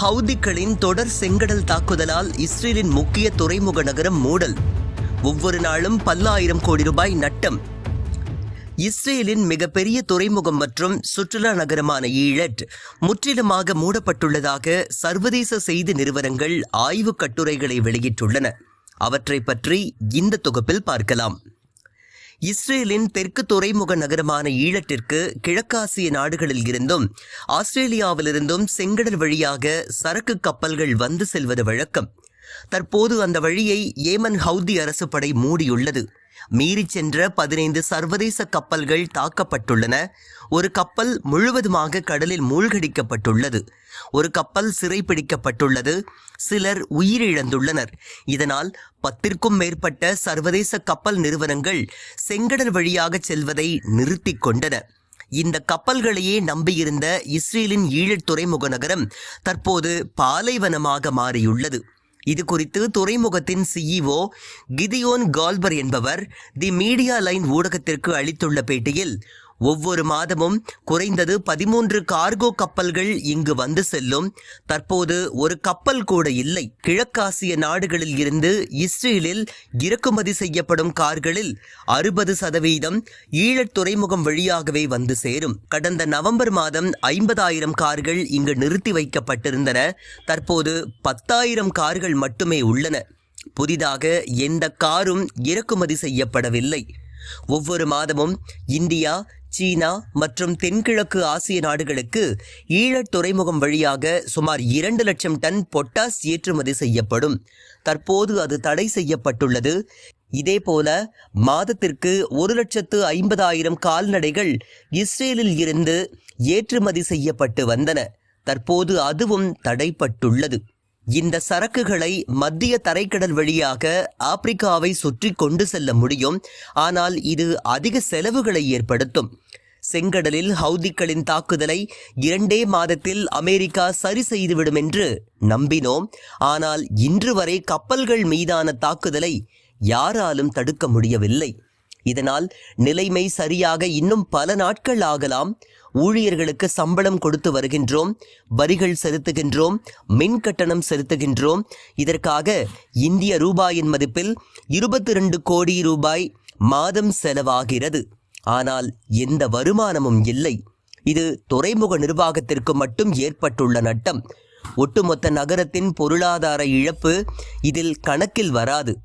ஹவுதிக்களின் தொடர் செங்கடல் தாக்குதலால் இஸ்ரேலின் முக்கிய துறைமுக நகரம் மூடல். ஒவ்வொரு நாளும் பல்லாயிரம் கோடி ரூபாய் நட்டம். இஸ்ரேலின் மிகப்பெரிய துறைமுகம் மற்றும் சுற்றுலா நகரமான ஈழட் முற்றிலுமாக மூடப்பட்டுள்ளதாக சர்வதேச செய்தி நிறுவனங்கள் ஆய்வுக் கட்டுரைகளை வெளியிட்டுள்ளன. அவற்றை பற்றி இந்த தொகுப்பில் பார்க்கலாம். இஸ்ரேலின் தெற்கு துறைமுக நகரமான ஈழத்திற்கு கிழக்காசிய நாடுகளில் இருந்தும் ஆஸ்திரேலியாவிலிருந்தும் செங்கடல் வழியாக சரக்கு கப்பல்கள் வந்து செல்வது வழக்கம். தற்போது அந்த வழியை ஏமன் ஹவுதி அரசு படை மூடியுள்ளது. மீறிச் சென்ற பதினைந்து சர்வதேச கப்பல்கள் தாக்கப்பட்டுள்ளன. ஒரு கப்பல் முழுவதுமாக கடலில் மூழ்கடிக்கப்பட்டுள்ளது. ஒரு கப்பல் சிறைப்பிடிக்கப்பட்டுள்ளது சிலர் உயிரிழந்துள்ளனர். இதனால் பத்திற்கும் மேற்பட்ட சர்வதேச கப்பல் நிறுவனங்கள் செங்கடல் வழியாக செல்வதை நிறுத்தி கொண்டன. இந்த கப்பல்களையே நம்பியிருந்த இஸ்ரேலின் ஈழத் துறைமுக நகரம் தற்போது பாலைவனமாக மாறியுள்ளது. இது குறித்து துறைமுகத்தின் சிஇஓ கிதியோன் கால்பர் என்பவர் தி மீடியா லைன் ஊடகத்திற்கு அளித்துள்ள பேட்டியில் ஒவ்வொரு மாதமும் குறைந்தது பதிமூன்று கார்கோ கப்பல்கள் இங்கு வந்து செல்லும். தற்போது ஒரு கப்பல் கூட இல்லை. கிழக்காசிய நாடுகளில் இருந்து இஸ்ரேலில் இறக்குமதி செய்யப்படும் கார்களில் அறுபது சதவீதம் ஈழத் துறைமுகம் வழியாகவே வந்து சேரும். கடந்த நவம்பர் மாதம் ஐம்பதாயிரம் கார்கள் இங்கு நிறுத்தி வைக்கப்பட்டிருந்தன. தற்போது பத்தாயிரம் கார்கள் மட்டுமே உள்ளன. புதிதாக எந்த காரும் இறக்குமதி செய்யப்படவில்லை. ஒவ்வொரு மாதமும் இந்தியா சீனா மற்றும் தென்கிழக்கு ஆசிய நாடுகளுக்கு ஈழத் துறைமுகம் வழியாக சுமார் இரண்டு லட்சம் டன் பொட்டாஸ் ஏற்றுமதி செய்யப்படும். தற்போது அது தடை செய்யப்பட்டுள்ளது. இதேபோல மாதத்திற்கு ஒரு லட்சத்து ஐம்பதாயிரம் கால்நடைகள் இஸ்ரேலில் இருந்து ஏற்றுமதி செய்யப்பட்டு வந்தன. தற்போது அதுவும் தடைப்பட்டுள்ளது. இந்த சரக்குகளை மத்திய தரைக்கடல் வழியாக ஆப்பிரிக்காவை சுற்றி கொண்டு செல்ல முடியும். ஆனால் இது அதிக செலவுகளை ஏற்படுத்தும். செங்கடலில் ஹவுதிக்களின் தாக்குதலை இரண்டே மாதத்தில் அமெரிக்கா சரி செய்துவிடும் என்று நம்பினோம். ஆனால் இன்று வரை கப்பல்கள் மீதான தாக்குதலை யாராலும் தடுக்க முடியவில்லை. இதனால் நிலைமை சரியாக இன்னும் பல நாட்கள் ஆகலாம். ஊழியர்களுக்கு சம்பளம் கொடுத்து வருகின்றோம் வரிகள் செலுத்துகின்றோம் மின் கட்டணம் செலுத்துகின்றோம். இதற்காக இந்திய ரூபாயின் மதிப்பில் இருபத்தி ரெண்டு கோடி ரூபாய் மாதம் செலவாகிறது. ஆனால் எந்த வருமானமும் இல்லை. இது துறைமுக நிர்வாகத்திற்கு மட்டும் ஏற்பட்டுள்ள நட்டம். ஒட்டுமொத்த நகரத்தின் பொருளாதார இழப்பு இதில் கணக்கில் வராது.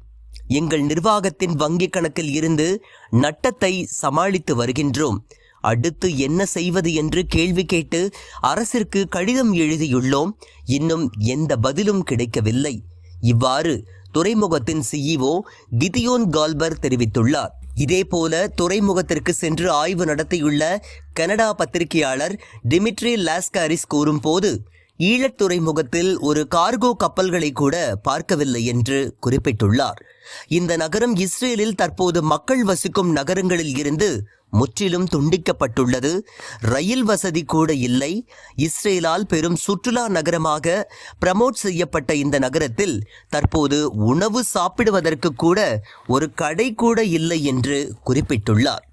எங்கள் நிர்வாகத்தின் வங்கிக் கணக்கில் இருந்து நட்டத்தை சமாளித்து வருகின்றோம். அடுத்து என்ன செய்வது என்று கேள்வி கேட்டு அரசிற்கு கடிதம் எழுதியுள்ளோம். இன்னும் எந்த பதிலும் கிடைக்கவில்லை. இவ்வாறு துறைமுகத்தின் சிஇஓ கிதியோன் கால்பர் தெரிவித்துள்ளார். இதேபோல துறைமுகத்திற்கு சென்று ஆய்வு நடத்தியுள்ள கனடா பத்திரிகையாளர் டிமிட்ரி லாஸ்காரிஸ் கூறும்போது ஈழத் துறைமுகத்தில் ஒரு கார்கோ கப்பல்களை கூட பார்க்கவில்லை என்று குறிப்பிட்டுள்ளார். இந்த நகரம் இஸ்ரேலில் தற்போது மக்கள் வசிக்கும் நகரங்களில் இருந்து முற்றிலும் துண்டிக்கப்பட்டுள்ளது. ரயில் வசதி கூட இல்லை. இஸ்ரேலால் பெரும் சுற்றுலா நகரமாக பிரமோட் செய்யப்பட்ட இந்த நகரத்தில் தற்போது உணவு சாப்பிடுவதற்கு கூட ஒரு கடை கூட இல்லை என்று குறிப்பிட்டுள்ளார்.